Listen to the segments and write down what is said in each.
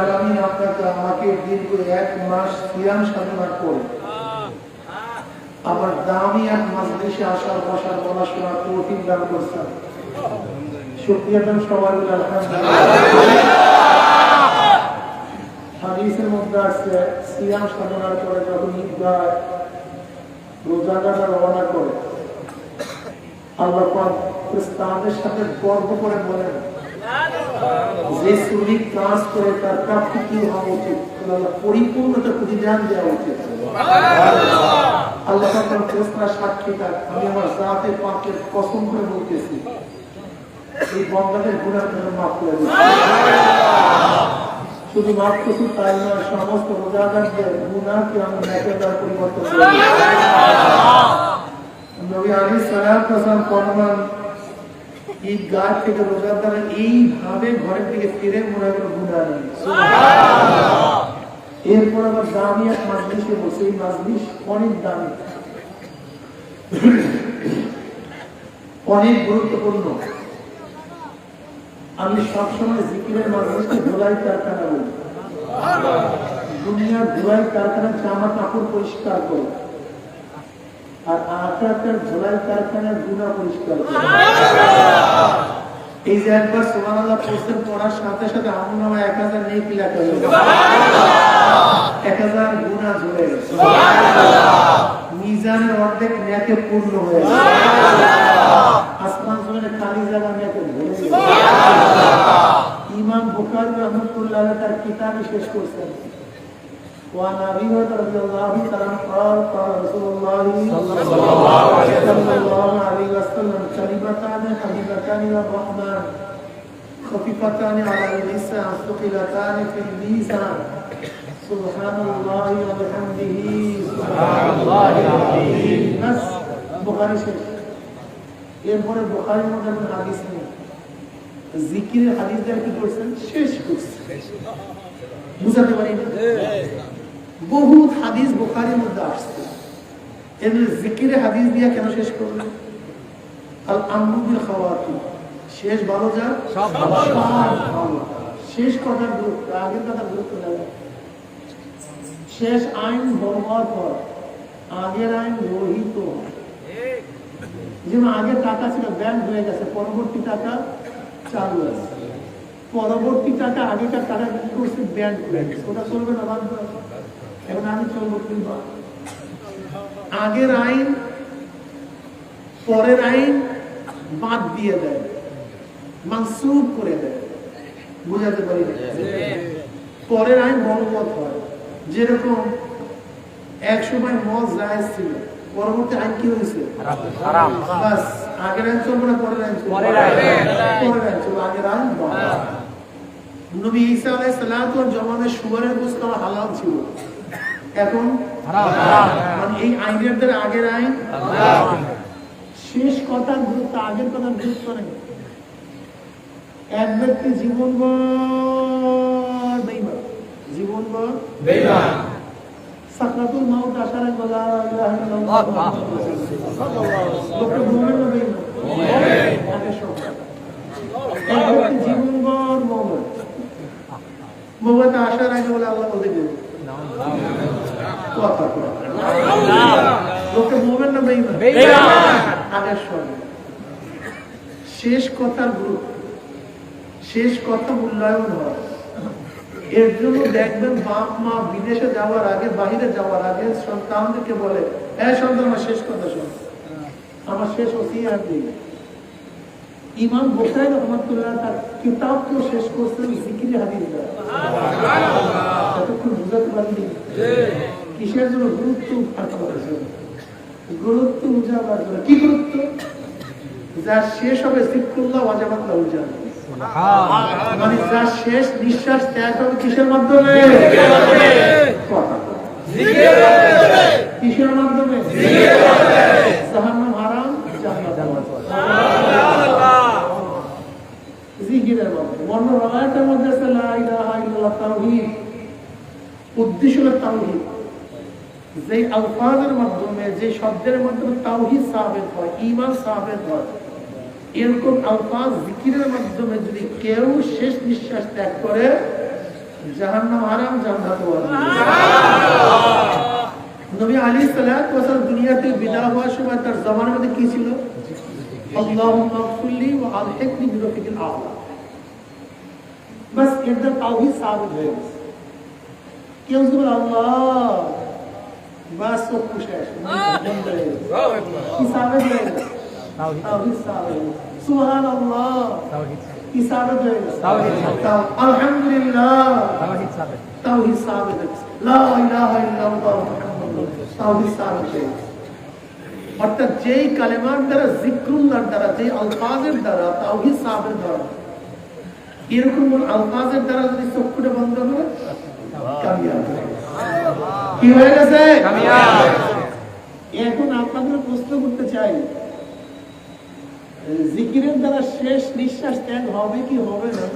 আলামিন আপনাকে, আমাকে দীর্ঘ এক মাস সিয়াম আসার বসার শোনার তৌফিক দান করছেন। শুকরিয়া সবাই হাদিসের মধ্যে আসছে সিয়াম সাধনার পরে যখন ঈদগাহ রওনা করে। আল্লাহ তাদের সাথে গর্ব করে বলেন, যে শ্রমিক করে তার প্রাপ্তি কি দেওয়া উচিত। আল্লাহ তার সাক্ষী থাক। আমি আমার জাতে কসম করে বলতেছি, এই বন্দাদের গুণার জন্য করে শুধু মাফ তাই নয় সমস্ত রোজাদারদের গুণাকে আমি ন্যাকের দ্বারা পরিবর্তন করি থেকে এইভাবে ঘরের ফিরে মনে এরপর আবার দামি এক বসে এই অনেক দামি। অনেক গুরুত্বপূর্ণ। আমি সবসময় জিকিরের মাজলিসকে ধোলাই কারখানা বলি। দুনিয়ার ধোলাই কারখানার জামা কাপড় পরিষ্কার করে। আর আখরাতের ধোলাই কারখানার গুণা পরিষ্কার এই যে একবার সোমান আল্লাহ পোস্টের পড়ার সাথে সাথে আমার নামে এক হাজার নেই হয়ে গেছে এক হাজার গুণা ঝরে গেছে। মিজানের অর্ধেক ন্যাকে পূর্ণ হয়ে গেছে। আসমান জমিনে খালি জায়গা ন্যাকে ভরে ইমাম বুখারী রহমতুল্লাহ তার কিতাবই শেষ করছেন। وعن ابي هريره رضي الله تعالى عنه قال قال رسول الله صلى الله عليه وسلم كلمتان حبيبتان الى الرحمن خفيفتان على اللسان ثقيلتان في الميزان سبحان الله وبحمده سبحان الله العظيم بس বুখারী শেষ এরপরে বুখারীর মধ্যে কোনো হাদিস নেই জিকিরের হাদিস দ্বারা কি করছেন শেষ করছেন বুঝাতে পারি না বহুত হাদিস বুখারীর মধ্যে আসছে। এর জিকিরে হাদিস দিয়া কেন শেষ করলেন আল আমরুবিল খাওয়াতি শেষ ভালো। শেষ কথার গুরুত্ব আগের কথার গুরুত্ব লাগে শেষ আইন হওয়ার পর আগের আইন রহিত যেমন আগে টাকা ছিল ব্যাংক হয়ে গেছে পরবর্তী টাকা চালু আছে। পরবর্তী টাকা আগেকার টাকা কি করছে ব্যাংক হয়ে গেছে। ওটা চলবে না বাধ্য। এখন আমি চলবো কিংবা আগের আইন পরের আইন বাদ দিয়ে দেয়। মানসুব করে দেয়। বুঝাতে পারি পরের আইন বলবৎ হয়। যেরকম এক সময় মদ জায়েজ ছিল। পরবর্তী আইন কি হয়েছে? বাস আগের আইন চলবে না পরের আইন চলবে। পরের আইন। চলবে আগের আইন বাদ। নবী ঈসা আলাইহিস জমানায় শুয়ারের গোশত হালাল ছিল। এখন? মানে এই আইনের দ্বারা আগের আইন? শেষ কথার গুরুত্ব আগের কথার গুরুত্ব নেই। এক ব্যক্তি জীবনভর বেইমান জীবনভর বেঈমান। সাকরাতুল মাউত আসার আগে বলা আল্লাহ। মুমিন। এক ব্যক্তি জীবনভর মুমিন মুমিন আসার আগে বলে আল্লাহ বলে দেবে মুমিন না আগের শেষ কথার গুরুত্ব শেষ কথা মূল্যায়ন হয়। এর জন্য দেখবেন বাপ মা বিদেশে যাওয়ার আগে বাহিরে যাওয়ার আগে সন্তানদেরকে বলে হ্যাঁ সন্তান আমার শেষ কথা শোন। আমার শেষ ওসিয়াত দিই ইমাম বোখারি রহমতুল্লাহ তার কিতাবকেও শেষ করছেন জিকিরে হাদিস এতক্ষণ বুঝাতে পারিনি। কিসের জন্য গুরুত্ব গুরুত্ব উজাবার জন্য কি গুরুত্ব? যার শেষ হবে জিক্রুল্লাহ ওয়াজাবাত উজাব মানে শেষ নিঃশ্বাস ত্যাগ হবে কিসের মাধ্যমে? কিসের মাধ্যমে? উদ্দেশ্য হলো যে আলফাজের মাধ্যমে যে শব্দের মাধ্যমে তাওহিদ সাবেত হয় ইমান সাবেত হয় এরকম আলফাজ জিকিরের মাধ্যমে যদি কেউ শেষ নিঃশ্বাস ত্যাগ করে জাহান্নাম হারাম জান্নাত নবী আলী সালাত ওয়াসাল্লাম দুনিয়াতে বিদা হওয়ার সময় তার জমানের মধ্যে কি ছিল? আল্লাহুম্মা গফিরলি ওয়া আলহিকনি বিরফিকিল আলা। বাসের দ্বারা তাওহীদ সাবিত হয়ে গেছে। কেউ যদি আল্লাহ বাস খুশি আছে বন্ধ হয়ে হয়ে তাওহীদ হয়ে। সুবহানাল্লাহ তাওহীদ হয়ে তাওহীদ আলহামদুলিল্লাহ তাওহীদ সাবেত তাওহীদ হয়ে গেছে। লা ইলাহা ইল্লাল্লাহ তাওহীদ সাবিত অর্থাৎ যেই কালেমার দ্বারা জিক্রুল্লাহর দ্বারা যে আলফাজের দ্বারা তাওহীদ সাবিত হয় এরকম আলফাজের দ্বারা যদি চক্ষুটা বন্ধ করে কামিয়াব। হয়ে গেছে। কি হয়ে গেছে? এখন আপনাদের প্রশ্ন করতে চাই। জিকিরের দ্বারা শেষ নিঃশ্বাস ত্যাগ হবে কি হবে না?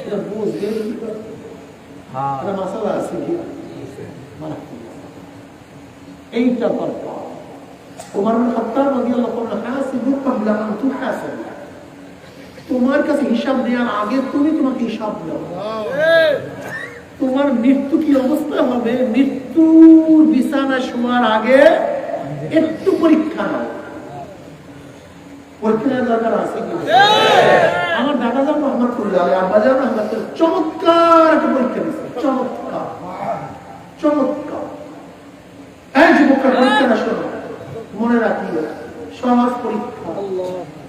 এটা বুঝবেন হ্যাঁ। মাসালা আছে কি? এইটা দরকার ওমর বিন রাদিয়াল্লাহু আনহু হাসিবু ক্বাবলা আন তুহাসাবু তোমার কাছে হিসাব নেওয়ার আগে তুমি তোমাকে হিসাব নাও তোমার মৃত্যু কি অবস্থা হবে? মৃত্যুর বিছানা শোয়ার আগে একটু পরীক্ষা নাও।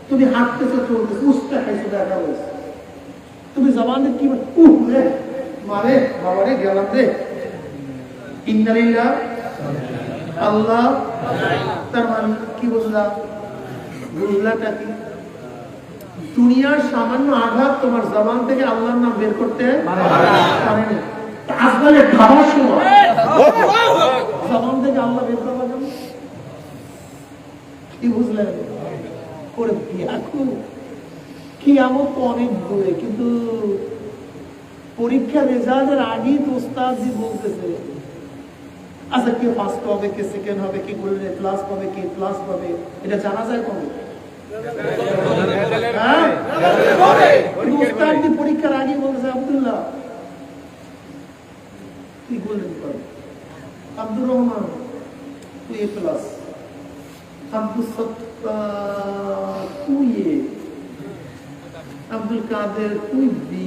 তুমি হাঁটতেছো তুমি জবানে কি উহ বাবারে গেলাম রে। আল্লাহ, তার মানে কি বুঝলাম? বুঝলাটা কি? দুনিয়ার সামান্য আঘাত তোমার থেকে আল্লাহর নাম বের করতে পারে সময়। থেকে আল্লাহ বের করবার জন্য। কি বুঝলেন? করে কি। তো অনেক দূরে, কিন্তু পরীক্ষা রেজাল্টের আগেই তো ওস্তাদ জি বলতেছে আচ্ছা কে ফার্স্ট হবে কে সেকেন্ড হবে কে গোল্ডেন এ প্লাস পাবে কে প্লাস পাবে এটা জানা যায় কবে হ্যাঁ কিন্তু ওস্তাদ জি পরীক্ষার আগে বলতেছে আব্দুল্লাহ তুই গোল্ডেন পাবে আব্দুর রহমান তুই এ প্লাস আব্দুল সত্তার তুই এ আব্দুল কাদের তুই বি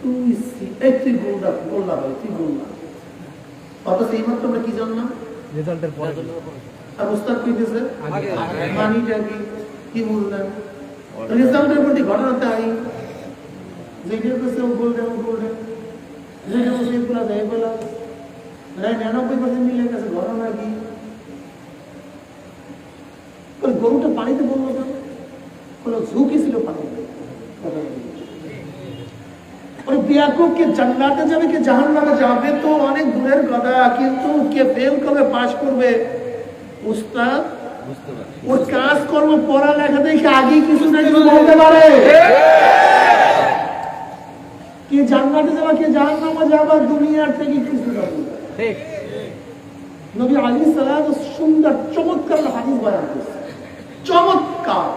তুই সি এই তুই গোল্ডা গোল্ডা ভাই তুই গোল্ডা অথচ এই মাত্র আমরা কি জানলাম রেজাল্টের পরে আর ওস্তাদ কইতেছে আগে। মানিটা কি কি বললেন রেজাল্টের প্রতি ঘটনা তাই যেটা কাছে গোল্ডেন গোল্ডেন যেটা কাছে এগুলা দেয় এগুলা প্রায় নিরানব্বই পার্সেন্ট মিলে গেছে ঘটনা কি ওই গরুটা পানিতে বলল কেন কোনো ঝুঁকি ছিল পানিতে কথা বলি। ওই বিয়াকুব কে জান্নাতে যাবে কে জাহান্নামে যাবে তো অনেক দূরের কথা কিন্তু কে ফেল করবে পাশ করবে উস্তাদ ওর কাজ কর্ম পড়ালেখা দেখে আগে কিছু না কিছু বলতে পারে। কে জান্নাতে যাবা কে জাহান্নামে যাবা দুনিয়ার থেকে কিছু না। ঠিক। নবী আলী সালাম সুন্দর চমৎকার হাদিস বয়ান করছে। চমৎকার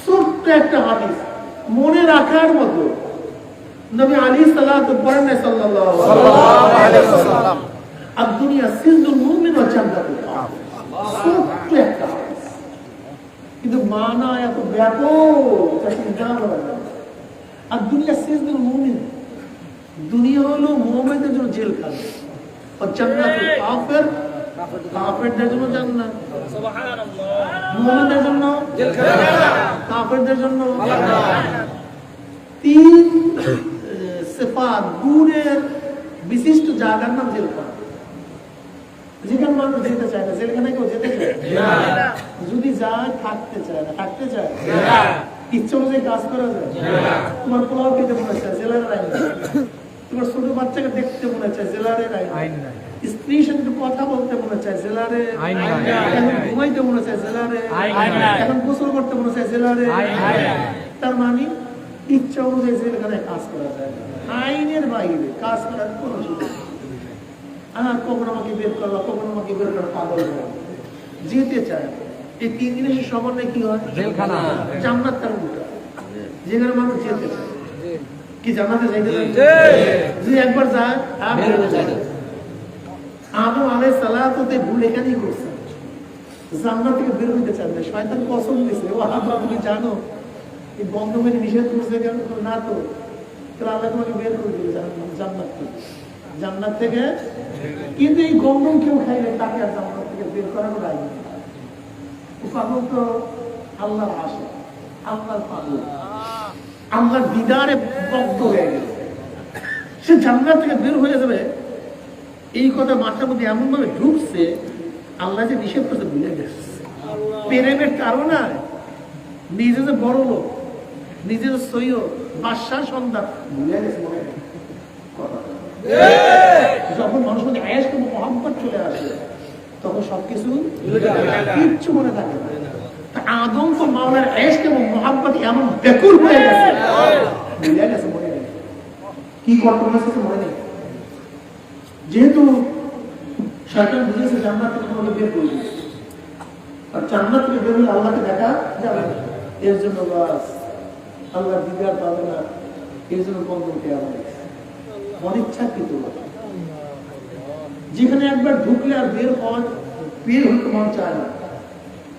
ছোট্ট একটা হাদিস। মনে রাখার মতো। নবী আলী সালাম বলেন না সাল্লাল্লাহু আলাইহি ওয়াসাল্লাম আর দুনিয়া সিজুল মুমিন ও জান্নাতুল কাফির ছোট্ট একটা হাদিস কিন্তু মানা এত ব্যাপক তা চিন্তা করা যায় না। আর দুনিয়া সিজুল মুমিন দুনিয়া হলো মুমিনদের জন্য জেলখানা আর জান্নাতুল কাফির কাফেরদের জন্য জান্নাত মুমিনদের জন্য কাফেরদের জন্য তিন সেফাত গুণের বিশিষ্ট জায়গার নাম জেলখানা যেখানে মানুষ যেতে চায় না জেলখানায় কেউ যেতে চায় যদি যায় থাকতে চায় না থাকতে চায় ইচ্ছে অনুযায়ী কাজ করা যায়। তোমার পোলাও খেতে মনে চায় জেলার আইন তোমার ছোট বাচ্চাকে দেখতে মনে চায় জেলারের আইন স্ত্রীর সাথে কথা বলতে মনে চায় জেলারে এখন ঘুমাইতে মনে চায় জেলারে এখন গোসল করতে মনে চায় জেলারে তার মানে ইচ্ছা অনুযায়ী জেলখানায় কাজ করা যায় আইনের বাইরে কাজ করার কোনো সুযোগ আর কখন আমাকে বের করল কখন আমাকে বের করা পাগল যেতে চায় এই তিন জিনিসের সমন্বয় কি হয়? জেলখানা। জান্নাত তার যেখানে মানুষ যেতে চায়। কি জান্নাতে যাইতে চায় যে একবার যায় আর। আদম আলাই সালাতে ভুল এখানেই করছে। জান্নাত থেকে বের হইতে চান না। শয়তান কসম দিছে ও আব্বা তুমি জানো এই বন্ধ মেরে নিষেধ করছে কেন না তো তাহলে আল্লাহ তোমাকে বের করে দিবে জান্নাত থেকে। জান্নাত থেকে? কিন্তু এই গন্ধম কেউ খাইলে তাকে আর জান্নাত থেকে বের করানো রায় পাগল তো আল্লাহর আশা আল্লাহর পাগল। আল্লাহর দিদারে বদ্ধ হয়ে গেছে সে জান্নাত থেকে বের হয়ে যাবে এই কথা মাথার মধ্যে এমন ভাবে ঢুকছে আল্লাহ যে নিষেধ করতে ভুলে গেছে। প্রেমের কারণে নিজে যে বড় লোক নিজে যে সৈয় বাদশার সন্তান। ভুলে গেছে মনে যখন মানুষ মধ্যে আয়াস কোনো চলে আসে তখন সবকিছু কিচ্ছু মনে থাকে আদম তো মাওলার আয়াস এবং মহাব্বত এমন বেকুল হয়ে গেছে। ভুলে গেছে মনে নেই কি করতে হয়েছে মনে নেই। যেহেতু শয়তান বুঝেছে জান্নাত থেকে তোমাকে বের করে দিয়েছে আর জান্নাত থেকে বের হলে আল্লাহকে দেখা যাবে না। এর জন্য বাস। আল্লাহ দিদার পাবে না এর জন্য বন্ধ উঠে আমাদের অনিচ্ছাকৃত যেখানে একবার ঢুকলে আর বের হওয়ার বের হইতে মন চায় না।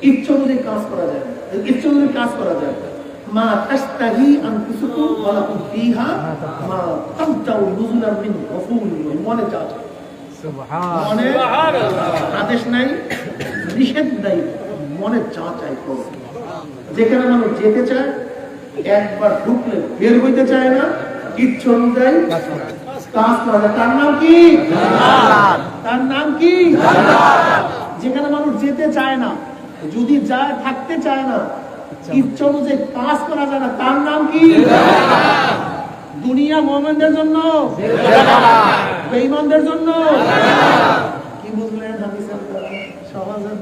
ইচ্ছা অনুযায়ী কাজ করা যায় না। ইচ্ছা অনুযায়ী কাজ করা যায় মা তাস্তাহি আনফুসুকুম ওয়া লাকুম ফীহা মা তামতাউ নুজুলাম মিন গফুরির মনে চায় আদেশ নাই নিষেধ নাই মনে চা চাই যেখানে মানুষ যেতে চায় একবার ঢুকলে বের হইতে চায় না ইচ্ছে অনুযায়ী তার নাম কি? তার নাম কি? যেখানে মানুষ যেতে চায় না যদি যায় থাকতে চায় না ইচ্ছে অনুযায়ী কাজ করা যায় না। তার নাম কি? দুনিয়া মোহামেনদের জন্য? বেঈমানদের জন্য? কি বুঝলেন? সমাজের।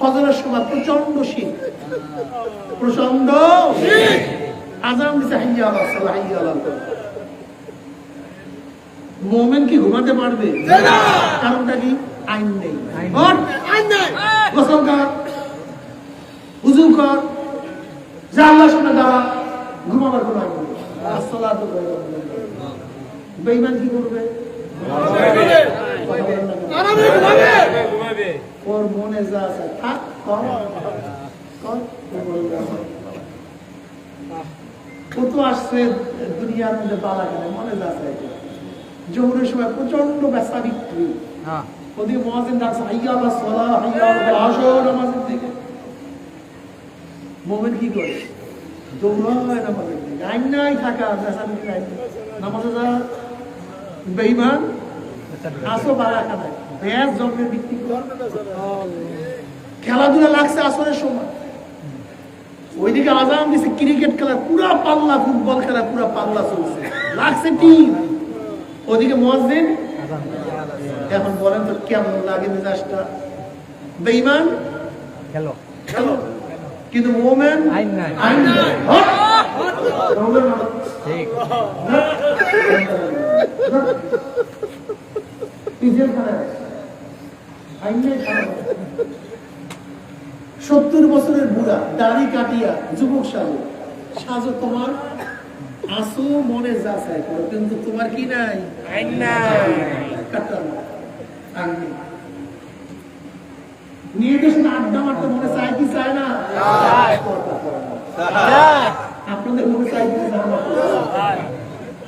ফজরের সময় প্রচণ্ড শীত। প্রচণ্ড আজান দিছে হাইয়া আল্লাহ সাল্লাহ হাইয়া আল্লাহ মোমেন কি ঘুমাতে পারবে? কারণটা কি? আইন নেই। আইন নেই। গোসল কর উজু কর যা আল্লাহর সামনে দাঁড়া ঘুমাবার কোনো আইন নেই। আসসালাতু। বেঈমান কি করবে? কেন? ওর মনে যা আছে থাক কর। কর, ও বলবে আমার। ও তো আসছে দুনিয়ার মধ্যে বালা কেন মনে যা আছে জহুরের সময় প্রচণ্ড বিক্রি। হ্যাঁ। ওদিকে মহাজিন ডাকছে হাইয়া আল্লাহ সলা হাইয়া আসো নামাজের দিকে। মোমেন কি করে? দৌড়ায় নামাজের দিকে। আইন নাই থাকা বেসাবিক আইন নামাজে যা বেইমান আসো বালা খানায় ব্যাস জন্মে খেলাধুলা লাগছে আসরের সময়। ওইদিকে আজান দিছে ক্রিকেট খেলা পুরা পাল্লা ফুটবল খেলা পুরা পাল্লা চলছে। লাগছে টিম ওদিকে মসজিদ। এখন বলেন তো কেমন লাগে মেজাজটা? বেইমান খেলো। খেলো। কিন্তু মোমেন? আইন নাই। আইন নাই। রঙের মানুষ। ঠিক তুই জেলখানায় আছিস। আইন নাই খারাপ। সত্তর বছরের বুড়া দাড়ি কাটিয়া যুবক সাজো সাজো তোমার আসো মনে যা চাই করো কিন্তু তোমার কি নাই। নিয়ে আড্ডা মারতে মনে চায় কি চায় না। আপনাদের মনে চাই?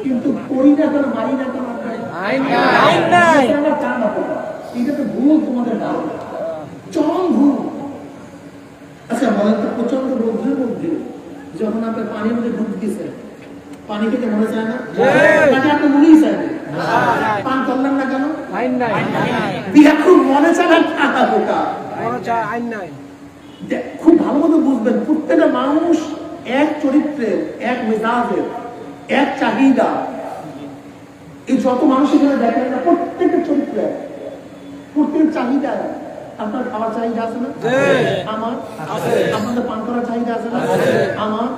কিন্তু করি না কেন মারি না কেন আপনারা? আইন নাই। এটা না তো ভুল তোমাদের ধারণা চরম ভুল। আচ্ছা বলেন তো প্রচণ্ড রৌদ্রের মধ্যে যখন আপনার পানির মধ্যে ডুব দিয়েছেন পানি খেতে মনে চায় না? পানি আপনার মনেই চায় না। পান করলেন না কেন? আইন নাই। বিয়া খুব মনে চায় না টাকা বোকা। আইন নাই। খুব ভালো মতো বুঝবেন প্রত্যেকটা মানুষ এক চরিত্রের এক মেজাজের এক চাহিদা। এই যত মানুষ এখানে দেখেন না প্রত্যেকের চরিত্র প্রত্যেকের চাহিদা। আপনার খাওয়ার চাহিদা আছে না? আমার? আপনাদের পান করার চাহিদা আছে না? আমার?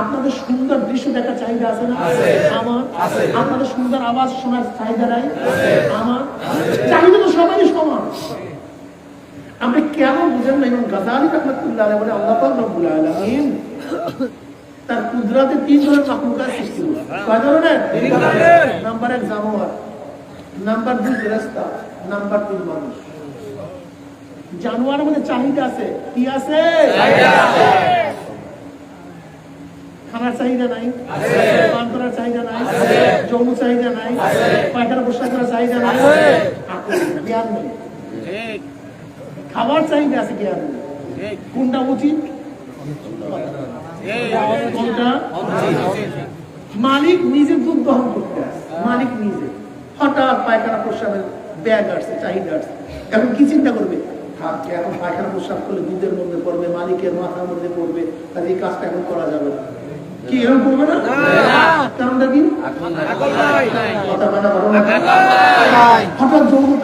আপনাদের সুন্দর দৃশ্য দেখার চাহিদা আছে না? আমার? আপনাদের সুন্দর আওয়াজ শোনার চাহিদা নাই? আমার? চাহিদা তো সবাই সমান। আপনি কেন বুঝেন না এবং গাজালি রহমতুল্লাহ আলাইহি বলে আল্লাহ রব্বুল আলামিন তার কুদরাতে তিন ধরনের সৃষ্টি কয় ধরনের। নাম্বার এক জানোয়ার নাম্বার দুই নাম্বার মানুষ। জানোয়ার মধ্যে চাহিদা আছে। কি আছে? খানার চাহিদা নাই। পান করার চাহিদা নাই। যৌন চাহিদা নাই। পায়খানা পোশাক করার চাহিদা নাই। জ্ঞান নেই। খাবার চাহিদা আছে জ্ঞান নেই। কোনটা উচিত? কোনটা? মালিক নিজে দুধ দহন করতে মালিক নিজে। হঠাৎ পায়খানা প্রস্রাবের ব্যাগ আসছে চাহিদা আসছে এখন কি চিন্তা করবে? থাক, এখন পায়খানা প্রস্রাব করলে দুধের মধ্যে পড়বে মালিকের মাথার মধ্যে পড়বে তাহলে এই কাজটা এখন করা যাবে না। কি এরকম করবে না? কারণটা কি? কথা মানে হঠাৎ যৌনতা